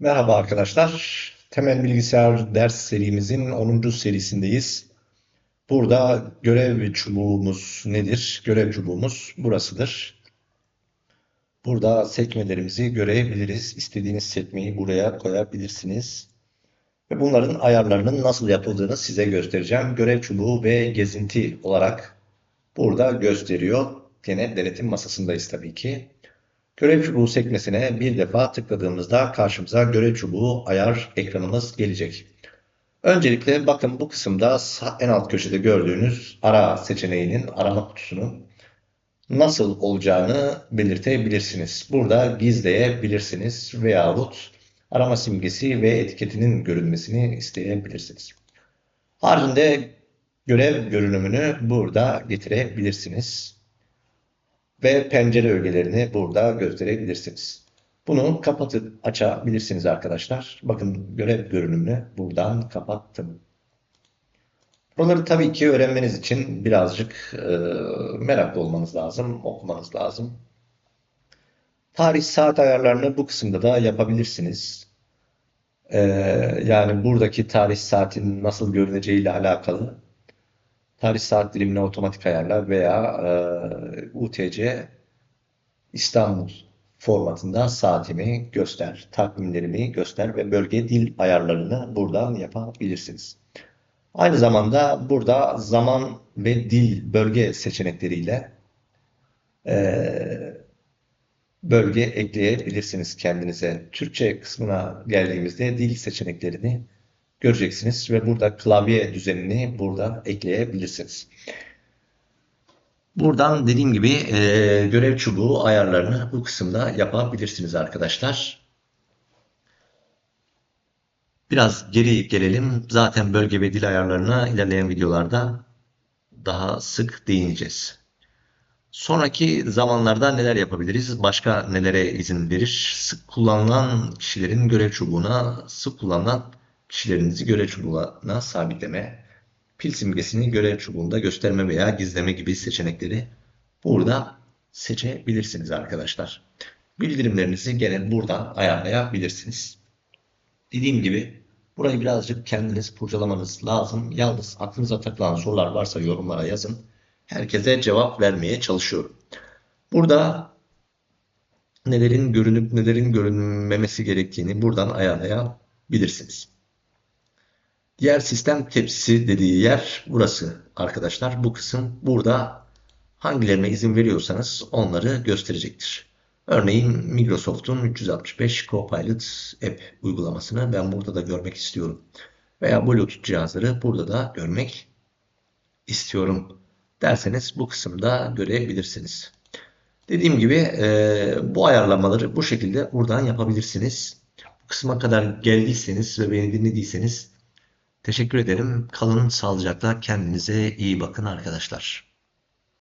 Merhaba arkadaşlar. Temel bilgisayar ders serimizin 10. serisindeyiz. Burada görev çubuğumuz nedir? Görev çubuğumuz burasıdır. Burada sekmelerimizi görebiliriz. İstediğiniz sekmeyi buraya koyabilirsiniz. Ve bunların ayarlarının nasıl yapıldığını size göstereceğim. Görev çubuğu ve gezinti olarak burada gösteriyor. Gene denetim masasındayız tabii ki. Görev çubuğu sekmesine bir defa tıkladığımızda karşımıza görev çubuğu ayar ekranımız gelecek. Öncelikle bakın bu kısımda en alt köşede gördüğünüz ara seçeneğinin arama kutusunun nasıl olacağını belirtebilirsiniz. Burada gizleyebilirsiniz veyahut arama simgesi ve etiketinin görünmesini isteyebilirsiniz. Haricinde görev görünümünü burada getirebilirsiniz ve pencere ögelerini burada gösterebilirsiniz. Bunu kapatıp açabilirsiniz arkadaşlar. Bakın görev görünümünü buradan kapattım. Buraları tabii ki öğrenmeniz için birazcık e, meraklı olmanız lazım, okumanız lazım. Tarih saat ayarlarını bu kısımda da yapabilirsiniz. E, yani buradaki tarih saatin nasıl görüneceği ile alakalı tarih saat dilimini otomatik ayarla veya e, UTC İstanbul formatında saatimi göster, takvimlerimi göster ve bölge dil ayarlarını buradan yapabilirsiniz. Aynı zamanda burada zaman ve dil bölge seçenekleriyle e, bölge ekleyebilirsiniz kendinize. Türkçe kısmına geldiğimizde dil seçeneklerini göreceksiniz ve burada klavye düzenini burada ekleyebilirsiniz. Buradan dediğim gibi e, görev çubuğu ayarlarını bu kısımda yapabilirsiniz arkadaşlar. Biraz geri gelelim. Zaten bölge ve dil ayarlarına ilerleyen videolarda daha sık değineceğiz. Sonraki zamanlarda neler yapabiliriz? Başka nelere izin verir? Sık kullanılan kişilerin görev çubuğuna, sık kullanılan kişilerinizi görev çubuğuna sabitleme, pil simgesini görev çubuğunda gösterme veya gizleme gibi seçenekleri burada seçebilirsiniz arkadaşlar. Bildirimlerinizi gene buradan ayarlayabilirsiniz. Dediğim gibi burayı birazcık kendiniz kurcalamanız lazım. Yalnız aklınıza takılan sorular varsa yorumlara yazın. Herkese cevap vermeye çalışıyorum. Burada nelerin görünüp nelerin görünmemesi gerektiğini buradan ayarlayabilirsiniz. Diğer sistem tepsisi dediği yer burası arkadaşlar. Bu kısım burada hangilerine izin veriyorsanız onları gösterecektir. Örneğin Microsoft'un 365 Copilot App uygulamasını ben burada da görmek istiyorum. Veya Bluetooth cihazları burada da görmek istiyorum derseniz bu kısımda görebilirsiniz. Dediğim gibi e, bu ayarlamaları bu şekilde buradan yapabilirsiniz. Bu kısma kadar geldiyseniz ve beni dinlediyseniz Teşekkür ederim. Kalın sağlıcakla kendinize iyi bakın arkadaşlar.